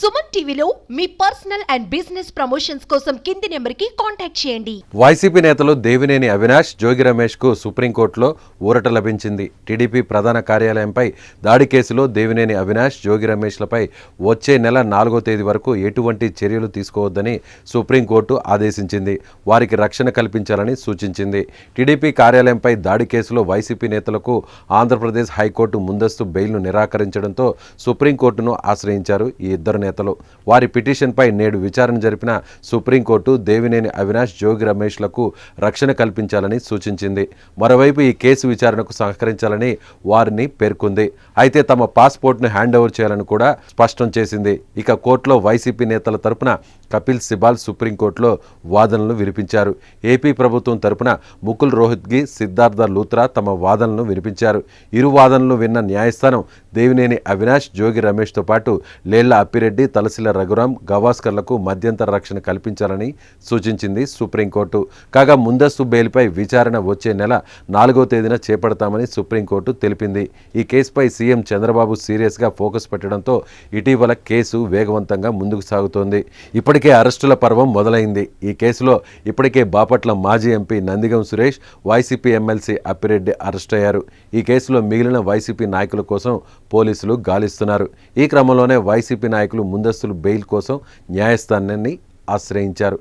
సుమన్ టీవీలో మీ personal and business promotions కోసం కింది నెంబర్కి కాంటాక్ట్ చేయండి. వైసీపీ నేతలు దేవినేని అవినాష్ జోగి రమేష్కు సుప్రీంకోర్టులో ఊరట లభించింది. టీడీపీ ప్రధాన కార్యాలయంపై దాడి కేసులో దేవినేని అవినాష్ జోగి రమేష్లపై వచ్చే నెల నాలుగో తేదీ వరకు ఎటువంటి చర్యలు తీసుకోవద్దని సుప్రీంకోర్టు ఆదేశించింది. వారికి రక్షణ కల్పించాలని సూచించింది. టీడీపీ కార్యాలయంపై దాడి కేసులో వైసీపీ నేతలకు ఆంధ్రప్రదేశ్ హైకోర్టు ముందస్తు బెయిల్ను నిరాకరించడంతో సుప్రీంకోర్టును ఆశ్రయించారు ఈ ఇద్దరు నేతలు వారి పిటిషన్పై నేడు విచారణ జరిపిన సుప్రీంకోర్టు దేవినేని అవినాష్ జోగి రమేష్లకు రక్షణ కల్పించాలని సూచించింది. మరోవైపు ఈ కేసు విచారణకు సహకరించాలని వారిని పేర్కొంది. అయితే తమ పాస్పోర్ట్ను హ్యాండ్ ఓవర్ చేయాలని కూడా స్పష్టం చేసింది. ఇక కోర్టులో వైసీపీ నేతల తరపున కపిల్ సిబాల్ సుప్రీంకోర్టులో వాదనలు వినిపించారు. ఏపీ ప్రభుత్వం తరపున ముకుల్ రోహిత్గి సిద్ధార్థ లూత్రా తమ వాదనలను వినిపించారు. ఇరు వాదనలు విన్న న్యాయస్థానం దేవినేని అవినాష్ జోగి రమేష్తో పాటు లేళ్ళ అప్పిరెడ్డి తలసిల రఘురాం గవాస్కర్లకు మధ్యంతర రక్షణ కల్పించాలని సూచించింది సుప్రీంకోర్టు. కాగా ముందస్తు బెయిల్పై విచారణ వచ్చే నెల నాలుగో తేదీన చేపడతామని సుప్రీంకోర్టు తెలిపింది. ఈ కేసుపై సీఎం చంద్రబాబు సీరియస్గా ఫోకస్ పెట్టడంతో ఇటీవల కేసు వేగవంతంగా ముందుకు సాగుతోంది. ఇప్పటికే అరెస్టుల పర్వం మొదలైంది. ఈ కేసులో ఇప్పటికే బాపట్ల మాజీ MP Nandigam Suresh YCP MLC Appireddy arrest అయ్యారు ఈ కేసులో మిగిలిన వైసీపీ నాయకుల కోసం పోలీసులు గాలిస్తున్నారు. ఈ క్రమంలోనే వైసీపీ నాయకులు ముందస్తులు బెయిల్ కోసం న్యాయస్థానాన్ని ఆశ్రయించారు.